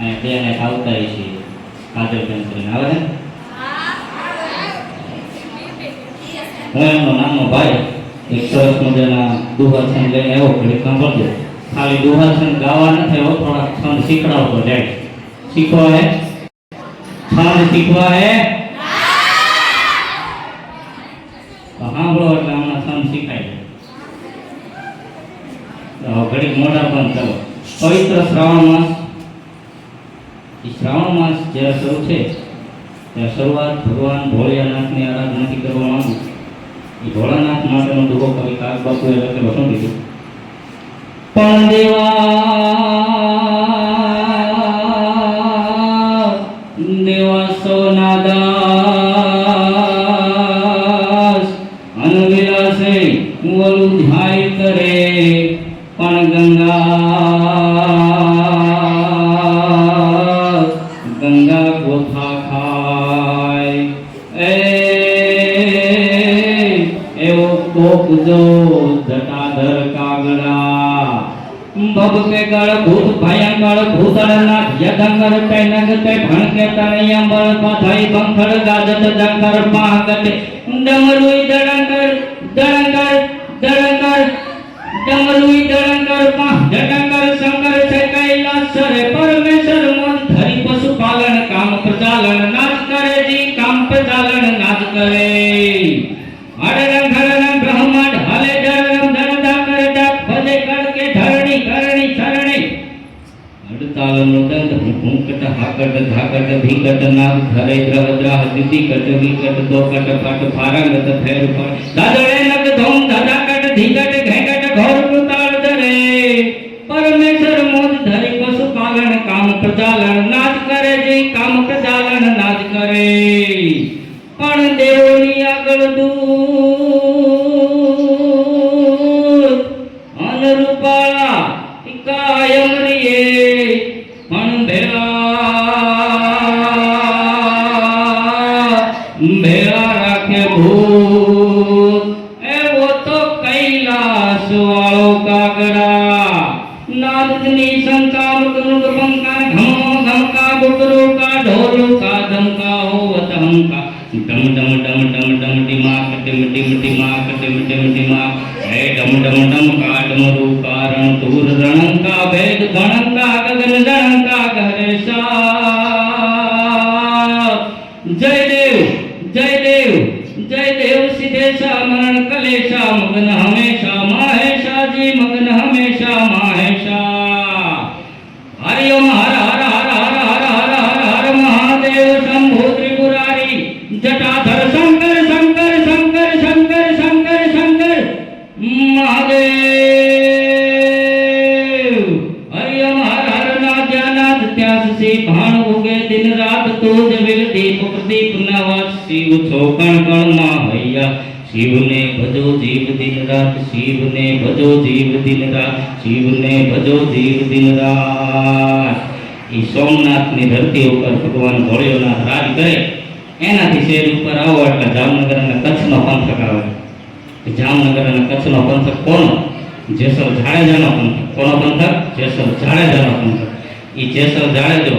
અને બેને આવતા છે. કાજલ બેન આવે હું એમનો નાનો ભાઈ એક સરસ મજાના દુહાસન લઈને આવ્યો. ઘડી સાંભળજો. ખાલી દુહાસન ગાવા નથી આવ્યો થોડા છંદ શીખડાવતો જાય. શીખવા હે? છંદ શીખવા હે? સાંભળો એટલે હમણાં છંદ શીખાય તો ઘડી મોઢા બંધ કરો. પવિત્ર શ્રાવણ માસ શ્રાવણ માસ જ્યારે શરૂ છે ત્યારે શરૂઆત ભગવાન ભોળિયાનાથની આરાધનાથી કરવામાં માંગુ એ ભોળાનાથ માટેનો દુઃખો કવિ કાગ બાપુએ લખેલો શું કીધું પણ દેવા ઉજો જટાધર કાગડા ભગ પેગળ ભૂત ભયંકર ભૂતળનાથ યદંગર પેનંગ તે ભણકે તણયંબર પથઈ બંખર ગાજત જંકર પાહગતે ડમરુય धा कट धी कट ना धरे द्रवद्रा कट वी दो कट फट फारा गत फैर पर दादरे नक धोम दादा कट धी घोर उतार धरे परमेश्वर मोज धरे पशु पालन काम प्रजालन नाच करे जे काम प्रजालन नाच करे पण देवनी आगळ दूर ढोलू का दमका हो तमका डम डम डम डम डम डिमाक डिम डिम डिम શિવને ભજો જીવ દિન રાત. એ સોમનાથની ધરતી ઉપર ભગવાન ભોળિયોનાથ રાજ કરે, એનાથી શેર ઉપર આવો એટલે જામનગર અને કચ્છનો પંથક આવે. જામનગર અને કચ્છનો પંથક કોનો? જેસર જાડેજાનો પંથક. કોનો પંથક? જેસર જાડેજાનો પંથક. એ જેસર જાડેજો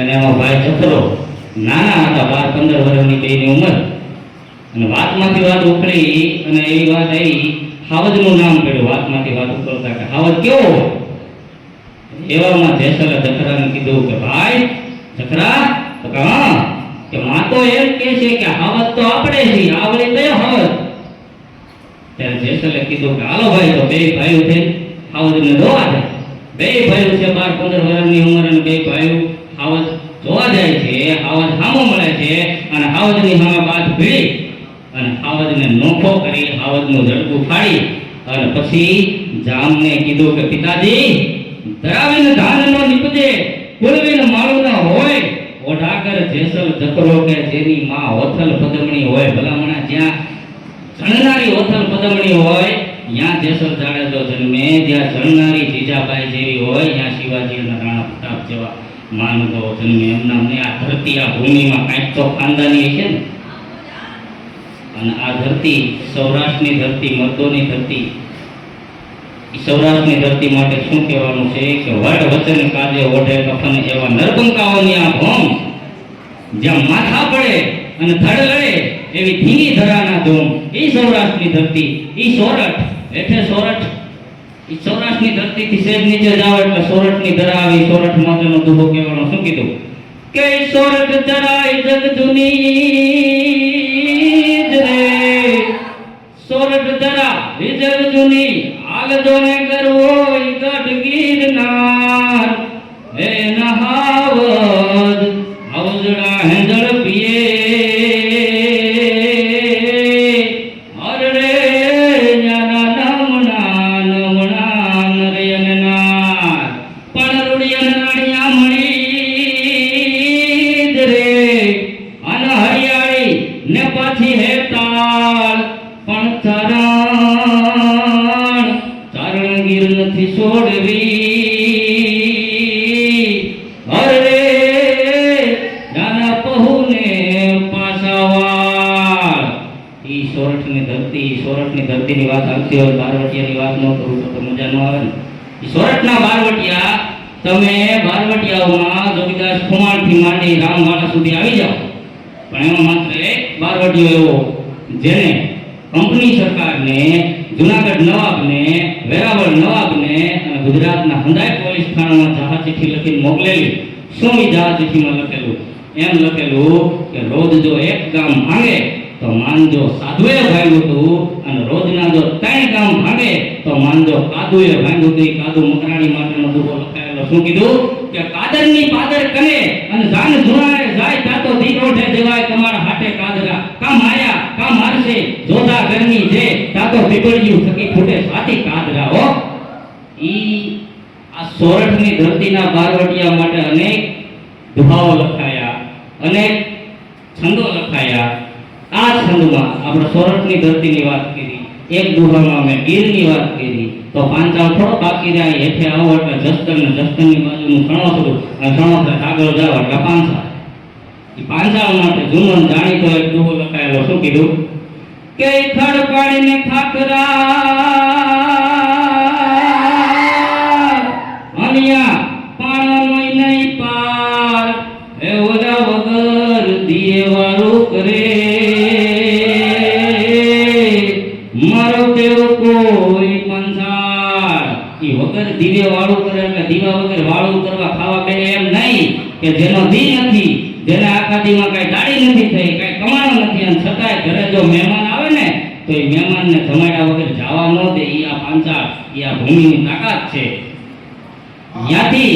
અને એમાં ભાઈ જથરો નાના હતા, બાર પંદર વર્ષની બેની ઉંમર. અને વાતમાંથી વાત ઉકળી અને એ વાત આવી, હાવજનું નામ પડ્યું, વાતમાંથી વાત ઉકળતા કે હાવજ કેવો એવામાં જેસરે જખરાને કીધું કે ભાઈ જખરા તો કે હા, કે માં એમ કે છે કે હાવજ તો આપણે છીએ, આવડે કયો હાવજ. ત્યારે જેસલે કીધું કે હાલો ભાઈ, તો બે ભાઈઓ છે, હાવજને જોવા જાય. બે ભાઈઓ છે, બાર પંદર વર્ષની ઉંમર અને બે ભાઈઓ હાવજ જોવા જાય છે હાવજ સામો મળે છે, અને હાવજની સામે બાદ ભીડી. હાવજને નોખો કરી હાવજનું જડકું ફાડી અને પછી જામને કીધું કે, પિતાજી ધરાવીને ધાનનો નીપજે કુલવીને માળું હોય, ઓઢાકર જેસલ જકરો કે જેની માં ઓથલ પદમણી હોય. ભલામણા, જ્યાં ચણનારી ઓથલ પદમણી હોય, ત્યાં જેસલ જાડેજો જન્મે, જ્યાં ચણનારી જીજાબાઈ જેવી હોય, ત્યાં શિવાજી રાણા પ્રતાપ જેવા માનવો જન્મે. એમના આ ધરતી આ ભૂમિમાં કાંઈક તો ખાનદાની છે ને? અને આ ધરતી સૌરાષ્ટ્રની ધરતી, મર્દોની ધરતી. સૌરાષ્ટ્રની ધરતી માટે શું કહેવાનું છે કે વડ વચન કાજે ઓઢે કફન એવા નરબંકાઓની આ ભોમ જ્યાં માથા પડે અને ધડ લડે એવી ધીમી ધરાના ધૂમ, ઈ સૌરાષ્ટ્રની ધરતી એ સોરઠ એટલે સોરઠ. એ સૌરાષ્ટ્રની ધરતીથી સેજ નીચે જાવ એટલે સોરઠની ધરા આવી, સોરઠ માતાનો દુહો કહેવાનો. શું કીધું? કે સોરઠ ધરાય જગ જુની સોરઠ ધરા વિજર જુની આલજો ને કરવો ઈ વાત આવતી હોય બારવટિયાની વાત ન કરું તો મજા ન આવે ને. સોરઠના બારવટિયા, તમે બારવટિયાઓમાં જોગીદાસ ખુમાણથી માંડી રામવાળા સુધી આવી જાઓ. પણ એમાં માત્ર એક બારવટીયો એવો, જેને કંપની સરકારને, જુનાગઢ નવાબને, વેરાવળ નવાબને અને ગુજરાતના હંદાય પોલીસ થાણામાં જહાજ ચિઠ્ઠી લખીને મોકલેલી. ઈ જહાજ ચિઠ્ઠીમાં લખેલું? એમ લખેલું કે રોજ જો એક ગામ ભાંગે તો માનજો સાધુએ ભાંગ્યું હતું અને રોજના જો ત્રણ કામ ભાંગે, તો માનજો કાદુએ ભાંગ્યું હતું. કાદુ મકરાણી માતાનો દુઃખો લખાયેલો. શું કીધું? કે કાદરની પાદર કરે અને જાન જુનારે જાય તાતો દીકરોઠે દેવાય તમારા હાથે કાદરા. કા આયા, કામ મારશે જોધા ઘરની જે તાતો પીપળિયું થકી ફૂટે સાથી કાદરા, હો. ઈ આ સોરઠની ધરતીના બારવટિયા માટે અનેક દુહાઓ લખાયા. અનેક છંદો લખાયા. છંદમાં આપણે સોરઠની ધરતીની વાત કરી. એક દુહામાં અમે ગીરની વાત કરી. તો પાંચાળ થોડો બાકી રહ્યા હેઠે આવો, એટલે જસ્તર ને જસ્તરની બાજુનું સણોસરું અને સણોસર આગળ જાવ એટલે પાંચાળ એ પાંચાળ માટે જુમન જાણીતો એક દુહો લખાયેલો શું કીધું? કે ખડ પાડીને જેને આખા દીમાં કઈ દાડી નથી થઈ, કઈ કમાણો નથી. અને છતાંય ઘરે જો મહેમાન આવે ને, તો એ મહેમાનને જમાડ્યા વગર જવા ન દે. એ આ પાંચા એ આ ભૂમિની તાકાત છે. ત્યાંથી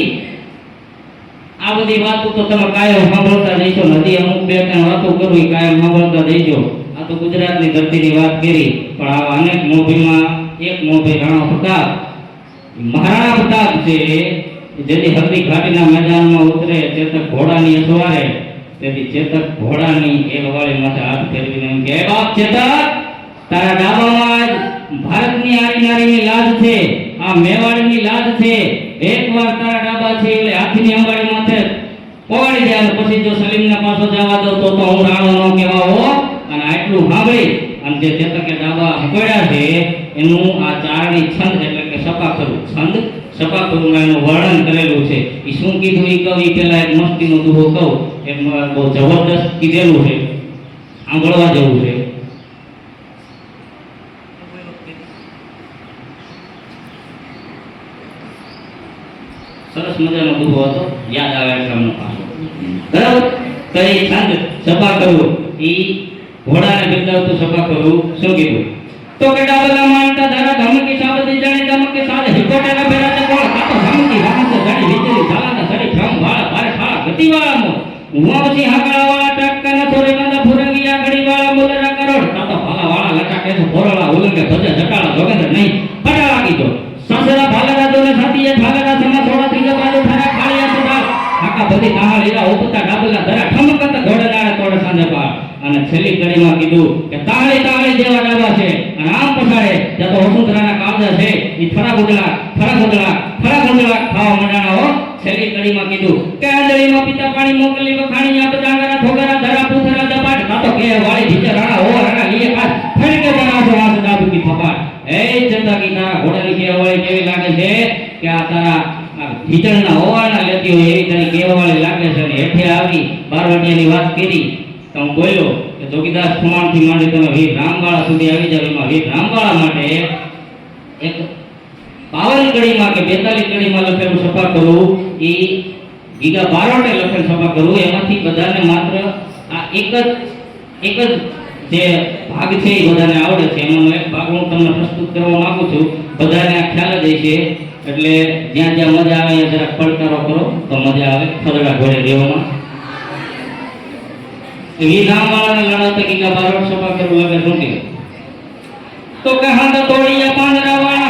આ બધી વાતો તો તમે કાયમ સાંભળતા જઈશો નદી અમુક બે, ત્રણ વાતો કરવી કાયમ સાંભળતા જઈશો આ તો ગુજરાતની ધરતીની વાત કરી, પણ આવા અનેક મોભીમાં એક મોભી રાણા પ્રતાપ મહારાણા પ્રતાપ છે જેથી હલ્દી ઘાટીના મેદાનમાં ઉતરે, તે ઘોડાની અસવારે તેથી ચેતક ઘોડાની એ વગાડી માથે હાથ ફેરવીને એમ કે બાપ ચેતક, તારા ડાબામાં જ ભારતની આરી નારીની લાજ છે, આ મેવાડની લાજ છે. એકવાર તારા ડાબા છે એટલે હાથીની અંબાડી માથે પવાડી દે અને પછી જો સલીમના પાછો જવા દો તો તો હું રાણો ન કહેવાવો. અને આટલું સાંભળી અને જે ચેતકે ડાબા હકોડ્યા છે, એનું આ ચારણી છંદ એટલે કે સપા કરું છંદ સપા કરુણાનું વર્ણન કરેલું છે. એ શું કીધું? એ કવિ પેલા એક મસ્તીનો દુહો કહું. એમ બહુ જબરદસ્ત કીધેલું છે. આંગળવા જેવું છે. સરસ મજાનો દુહો હતો. યાદ આવે એટલે પાછો. બરાબર? કઈ છંદ સભા કરવું. એ ઘોડાને બિરદાવતું સભા કરવું. શું કીધું? તો કે ડાબલા માનતા ધારા ધમકી સાબતી જાણે ધમકી સાલે હિપોટેલા બેરા ભારે ફાળા ગતિ વાળા ઉવાવસી હાકડા વાળા ટક્કા ન થોરે ગંદા ફુરંગી આગડી વાળા મુલરા કરોડ. કાતો ભાલા વાળા લટા કે ફોરળા ઉલંગે ભજે, જટાળા જોગેન્દ્ર નહીં. ફટાળા કીધો સાસરા ભાલરા દોને સાતીએ ભાલરા સમા થોડા ત્રીજા બાજુ ઠારા ખાળિયા સદા આકા બધી કાહળ હીરા ઉપતા ડાબલા ધરા ઠમકત ઘોડે નાળે તોડે સાંજે પાર. અને છેલ્લી કડીમાં કીધું કે તાળી તાળી જેવા ડાબા છે. અને આમ પછાડે ત્યાં તો વસુંધરાના કાળજા છે. એ ફરા ગુંડલા ફરા ગુંડલા ફરા ગુંડલા ખાવા છેલ્લી કડીમાં કીધું, કે આંધળીમાં પિતા પાણી મોકલી વખાણી આપ ડાંગરા ઠોગરા ધરા, પૂથરા, દપાટ કાતો કે વાળી ભીચર રાણા હો રાણા લીએ પાસ ફરી કે આ વાસ ડાબુકી ફપાટ એ ઘોડાની તારા ઘોડાની કેવાળી કેવી લાગે છે? કે આ તારા, આ ખીચડના હોવાના લેતી હોય એવી તારી કેવાળી લાગે છે? અને હેઠે આવી બારવટિયાની વાત કરી, તો હું બોલ્યો કે જોગીદાસ ખુમાણથી માંડી તમે વીર રામવાળા સુધી આવી જાવ. એમાં વીર રામવાળા માટે એક બાવન કડીમાં કે બેતાલીસ કડીમાં લખેલું સફા કરવું એ ગીગા બારોટે લખેલ સફા કરવું એમાંથી બધાને માત્ર આ એક જ એક જ જે ભાગ છે એ બધાને આવડે છે. એમાંનો એક ભાગ હું તમને પ્રસ્તુત કરવા માંગુ છું. બધાને આ ખ્યાલ જ છે એટલે જ્યાં જ્યાં મજા આવે ત્યાં જરા પડકારો કરો, તો મજા આવે. ખરડા ઘોડે રહેવામાં. વી રામવાળાને લડાવતા ગીગા બારોટ સફા કરવું લાગે શું કે? તો કહા તો તોડિયા વાળા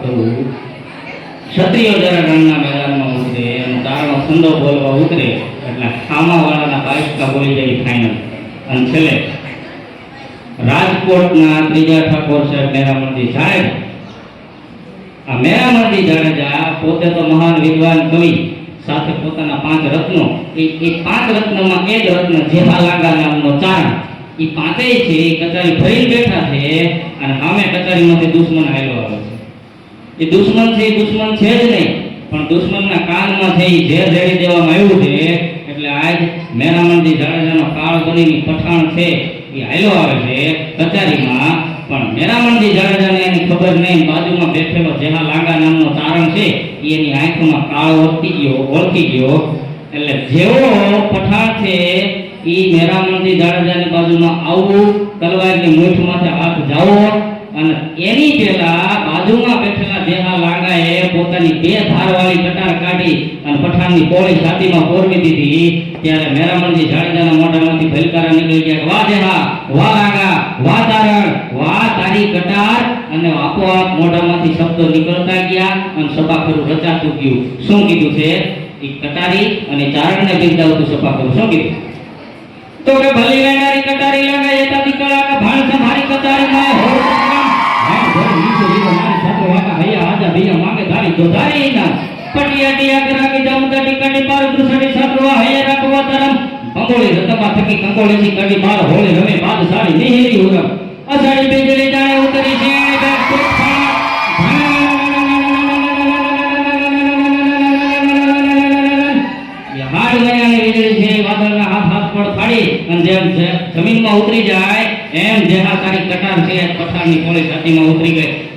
લડાવતો આ સભા કરવું ક્ષત્રિયો જરા રણના મેદાનમાં ઉતરે અને તારનો સંદો બોલવા ઉતરે, એટલે ખામાવાળાના બાઈસકા બોલી જાય ફાઇનલ અને છેલ્લે, રાજકોટના ત્રીજા ઠાકોર સાહેબ મેરામણજી સાહેબ આ મેરામણજી જાડેજા પોતે તો મહાન વિદ્વાન કવિ, સાથે પોતાના પાંચ રત્નો, એ એ પાંચ રત્નમાં એક રત્ન જેહા લાગા નામનો ચારણ એ પાંચેય છે, એ કચારી ભરીને બેઠા છે, અને સામે કચારીમાંથી દુશ્મન આવેલો આવે છે. એ દુશ્મન છે, એ દુશ્મન છે જ નહીં. પણ દુશ્મનના કાનમાં છે, એ ઝેર રેડી દેવામાં આવ્યું છે. એટલે આજ મેરામણજી જાડેજાનો કાળ પઠાણ છે, એ હાલ્યો આવે છે કચારીમાં. પણ મેરામણજી જાડેજાને એની ખબર નહીં, બાજુમાં બેઠેલો જેના લાંગા નામનો તારણ છે એની આંખમાં કાળો ઓળખી ગયો ઓળખી ગયો. એટલે જેવો પઠાણ છે, એ મેરામણજી જાડેજાની બાજુમાં આવવું તલવારની મૂઠ માથે હાથ જાવો. અને એની પહેલા બાજુમાં બેઠેલા જેહા લાંગાએ પોતાની બે ધારવાળી કટાર કાઢી અને પઠાણની કોળી છાતીમાં પોરવી દીધી. ત્યારે મેરામણજી જાડેજાના મોઢામાંથી ભલકારા નીકળી ગયા વાહ જેહા વાહ લાંગા વાહ તારણ, વાહ તારી કટાર. અને આપોઆપ મોઢામાંથી શબ્દો નીકળતા ગયા અને સભા ખરું રચાતું ગયું. શું કીધું છે? એ કટારી અને ચારણને બિરદાવતું સભા ખરું. શું કીધું? તો કે ભલી વેણારી કટારી લગાય તાતી કળા કા ભાણ સંભારી કટારી માં భగవాన్ అయ్యాద అభియమాగ దారి గోదారీన పటియాటి అగ్రాగి జమదడి కండి పారు దృశడి సర్వ హయ రకవతరం కంగోళి రతమ తకి కంగోళి సి కండి మార హోళి రమే బాద సాడి నిహిరి ఉరమ అసాడి బింజలి జాయ ఉతరి జీణ దస్తు હાડ ગયા ને વીજળી છે વાદળના હાથ હાથ પર ફાડી અને જેમ જમીનમાં ઉતરી જાય એમ જે હા તારી કટાર છે પથારની પોલીસ હાથીમાં ઉતરી ગઈ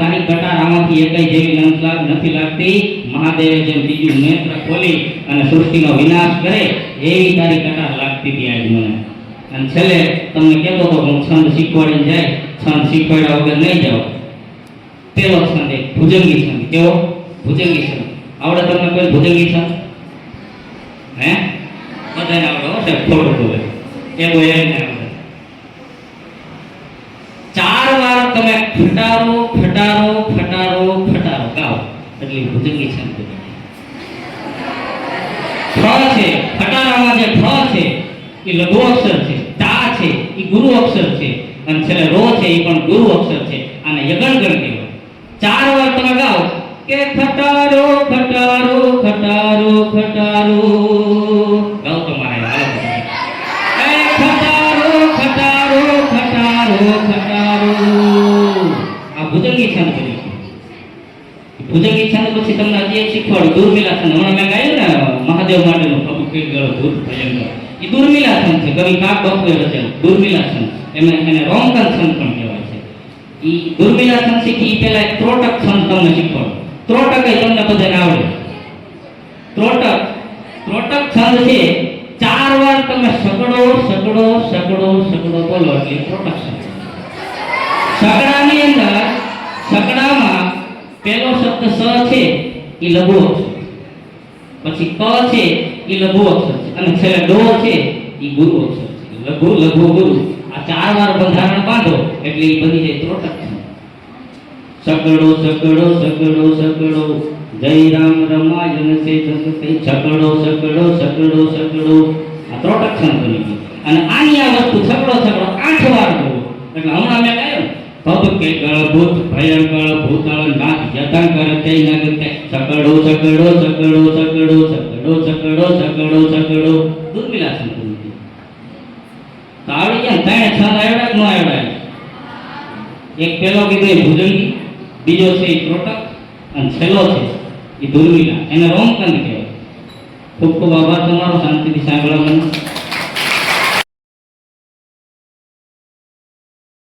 તારી કટાર એકઈ જેવી નંદ નથી લાગતી. મહાદેવે જેમ બીજું નેત્ર ખોલી અને સૃષ્ટિનો વિનાશ કરે એવી તારી કટાર લાગતી હતી આજ મને. અને છેલ્લે તમને કહેતો હતો હું છંદ શીખવાડીને જાય, છંદ શીખવાડ્યા વગર નહીં જાઓ પેલો છંદ એક, ભુજંગી છંદ. કેવો? ભુજંગી છંદ. આવડે તમને કોઈ ભુજંગી છંદ? હે? બધાને આવડે હો સાહેબ થોડું બોલે એવો એને આવડે ચાર વાર તમે ફટારો ફટારો ફટારો ફટારો. ગાઓ. એટલે ભુજંગી છંદ બની છે. ફટારામાં જે ફ છે, એ લઘુ અક્ષર છે. તા છે, એ ગુરુ અક્ષર છે. અને છેલ્લે રો છે, એ પણ ગુરુ અક્ષર છે. આને યગણ ગણ કહેવાય. ચાર વાર તમે ગાઓ. કે ખટારો ખટારો ખટારો ખટારો ગાઓ તમારે. ખટારો ખટારો ખટારો ખટારો આ ભુજંગી છંદ બની ગયું. ભુજંગી છંદ પછી તમને હજી દુર્મિલાસન છંદ હમણાં મેં ગાયું ને, મહાદેવ માટેનું પ્રભુ કઈ ગયો ભૂત ભયંકર. એ દુર્મિલા છંદ છે કવિ કાક બાપુએ રચેલું દુર્મિલા છંદ એને એને રોમકન છંદ પણ કહેવાય છે. એ દુર્મિલાસન છંદ શીખી પહેલા એક ત્રોટક છંદ તમને શીખવાડો. ત્રોટક એ તમને બધાને આવડે. ત્રોટક ત્રોટક છંદ છે, ચાર વાર તમે સકડો સકડો સકડો સકડો બોલો એટલે પ્રોટેક્શન સકડાની અંદર સકડામાં પહેલો શબ્દ સ છે. એ લઘુ અક્ષર પછી ક છે એ લઘુ અક્ષર છે. અને છેલ્લે ડો છે એ ગુરુ અક્ષર છે. લઘુ લઘુ ગુરુ. આ ચાર વાર બંધારણ બાંધો, એટલે એ બની જાય ત્રોટક. સકડો સકડો સકડો સકડો જય રામ રમાય સે જગતે. સકડો સકડો સકડો સકડો આ ત્રોટક બની ગયું. અને આની આ વસ્તુ સકડો સકડો આઠ વાર બોલો એટલે હમણાં ભબ કે ગળભૂત ભયંકર ભૂતળ નાથ જતન કર તે નગ તે સકડો સકડો સકડો સકડો સકડો સકડો સકડો સકડો દુર્મિલાસન બની ગયું તો આવડી ગયા ત્રણે છ આવડ્યા કે ન આવડ્યા એક પેલો કીધો એ ભુજંગી, બીજો છે એ ત્રોટક, અને છેલ્લો છે એ દુર્મિલા. એને રોમકંદ કહેવાય. ખૂબ ખૂબ આભાર તમારો, શાંતિથી સાંભળવા મને.